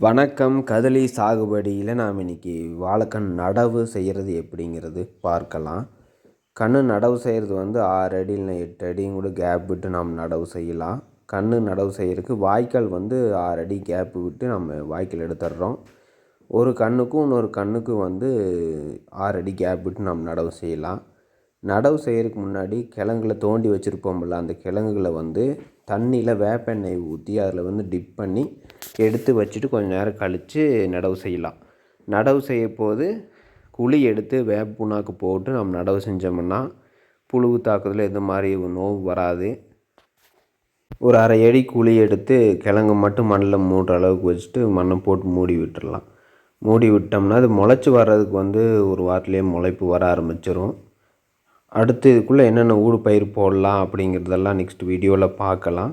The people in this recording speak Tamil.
வணக்கம் கதலி சாகுபடியில் நாம் இன்றைக்கி வாழைக்கண் நடவு செய்கிறது எப்படிங்கிறது பார்க்கலாம். கன்று நடவு செய்கிறது வந்து ஆறு அடி இல்லை எட்டு அடியும் கூட கேப் விட்டு நாம் நடவு செய்யலாம். கன்று நடவு செய்கிறதுக்கு வாய்க்கால் வந்து ஆறு அடி கேப்பு விட்டு நம்ம வாய்க்கால் எடுத்துடுறோம். ஒரு கண்ணுக்கும் இன்னொரு கண்ணுக்கும் வந்து ஆறு அடி கேப் விட்டு நம்ம நடவு செய்யலாம். நடவு செய்கிறதுக்கு முன்னாடி கிழங்குல தோண்டி வச்சுருப்போம்ல அந்த கிழங்குகளை வந்து தண்ணியில் வேப்பெண்ணெய் ஊற்றி அதில் வந்து டிப் பண்ணி எடுத்து வச்சுட்டு கொஞ்சம் நேரம் கழித்து நடவு செய்யலாம். நடவு செய்ய போது குழி எடுத்து வேப்ப புண்ணாக்கு போட்டு நம்ம நடவு செஞ்சோம்னா புழு தாக்குதல் எந்த மாதிரி நோவு வராது. ஒரு அரை அடி குழி எடுத்து கிழங்கு மட்டும் மண்ணில் மூடுற அளவுக்கு வச்சுட்டு மண்ணை போட்டு மூடி விட்டுடலாம் மூடி விட்டோம்னா அது முளைச்சி வர்றதுக்கு வந்து ஒரு வாரத்துலேயே முளைப்பு வர ஆரம்பிச்சிடும் அடுத்து இதுக்குள்ளே என்னென்ன ஊடு பயிர் போடலாம் அப்படிங்கிறதெல்லாம் நெக்ஸ்ட் வீடியோவில் பார்க்கலாம்.